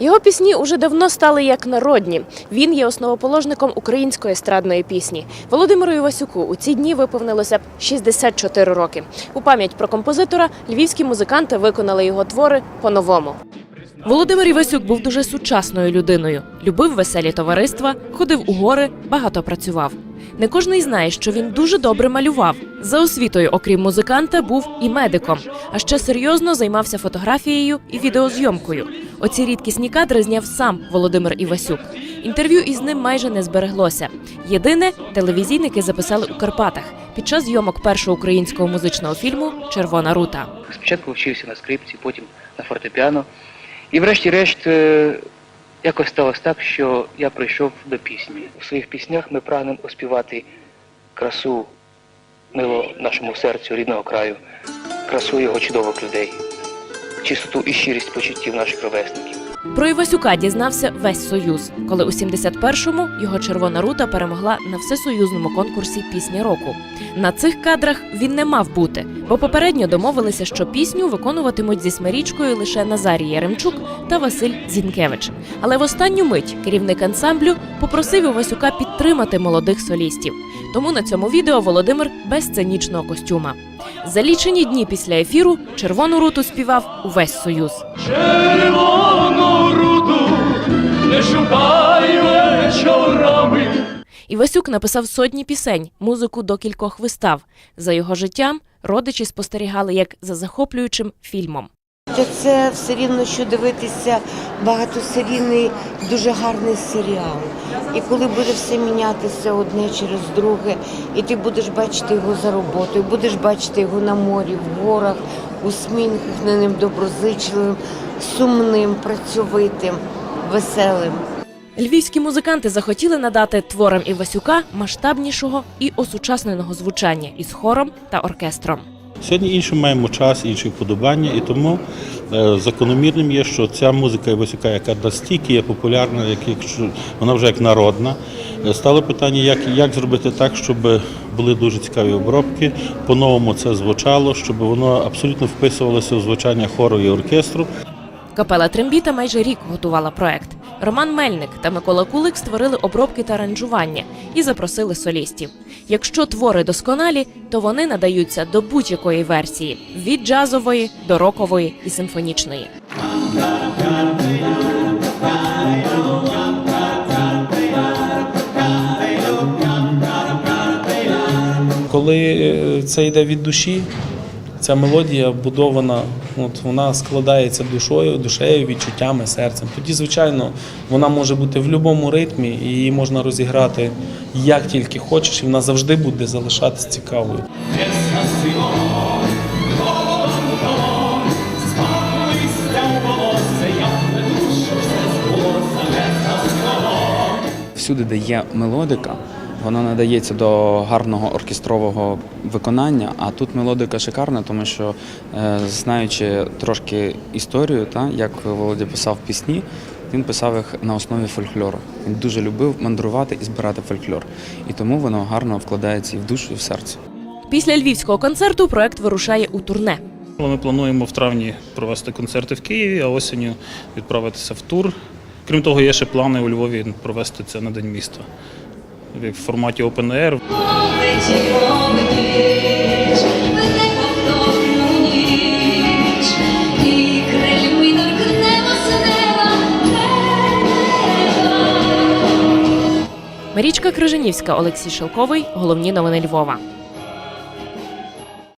Його пісні уже давно стали як народні. Він є основоположником української естрадної пісні. Володимиру Івасюку у ці дні виповнилося б 64 роки. У пам'ять про композитора львівські музиканти виконали його твори по-новому. Володимир Івасюк був дуже сучасною людиною. Любив веселі товариства, ходив у гори, багато працював. Не кожний знає, що він дуже добре малював. За освітою, окрім музиканта, був і медиком, а ще серйозно займався фотографією і відеозйомкою. Оці рідкісні кадри зняв сам Володимир Івасюк. Інтерв'ю із ним майже не збереглося. Єдине, телевізійники записали у Карпатах під час зйомок першого українського музичного фільму Червона рута. Спочатку вчився на скрипці, потім на фортепіано. І врешті-решт е, якось сталося так, що я прийшов до пісні. У своїх піснях ми прагнемо оспівати красу мило нашому серцю рідного краю, красу його чудових людей, чистоту і щирість почуттів наших ровесників. Про Івасюка дізнався весь союз, коли у 71-му його червона рута перемогла на всесоюзному конкурсі пісні року. На цих кадрах він не мав бути, бо попередньо домовилися, що пісню виконуватимуть зі смирічкою лише Назарій Яремчук та Василь Зінкевич. Але в останню мить керівник ансамблю попросив Івасюка підтримати молодих солістів. Тому на цьому відео Володимир без сценічного костюма. За лічені дні після ефіру червону руту співав увесь союз. Червону руду не шукай вечорами. Івасюк написав сотні пісень, музику до кількох вистав. За його життям родичі спостерігали як за захоплюючим фільмом. Та Це все рівно, що дивитися багатосерійний, дуже гарний серіал. І коли буде все мінятися одне через друге, і ти будеш бачити його за роботою, будеш бачити його на морі, в горах, усміхненим, доброзичливим, сумним, працьовитим, веселим. Львівські музиканти захотіли надати творам Івасюка масштабнішого і осучасненого звучання із хором та оркестром. Сьогодні іншим маємо час, інші вподобання, і тому е, закономірним є, що ця музика Івасюка, яка настільки є популярна, як, вона вже як народна, е, стало питання, як, як зробити так, щоб були дуже цікаві обробки, по-новому це звучало, щоб воно абсолютно вписувалося в звучання хору і оркестру. Капела Трембіта майже рік готувала проект. Роман Мельник та Микола Кулик створили обробки та аранжування і запросили солістів. Якщо твори досконалі, то вони надаються до будь-якої версії від джазової до рокової і симфонічної. Коли е, це йде від душі, ця мелодія будована, от вона складається душою, душею, відчуттями, серцем. Тоді, звичайно, вона може бути в будь-якому ритмі, і її можна розіграти як тільки хочеш, і вона завжди буде залишатися цікавою. всюди, де є мелодика, вона надається до гарного оркестрового виконання. А тут мелодика шикарна, тому що е, знаючи трошки історію, та як Володя писав пісні, він писав їх на основі фольклору. Він дуже любив мандрувати і збирати фольклор. І тому воно гарно вкладається і в душу, і в серце. Після львівського концерту проект вирушає у турне. Ми плануємо в травні провести концерти в Києві, а осінню відправитися в тур. Крім того, є ще плани у Львові провести це на День міста в форматі Open Air. Летіть, полетиш, в неповторну ніч, і крильми торкнемо з неба неба. Марічка Крижанівська, Олексій Шелковий. Головні новини Львова.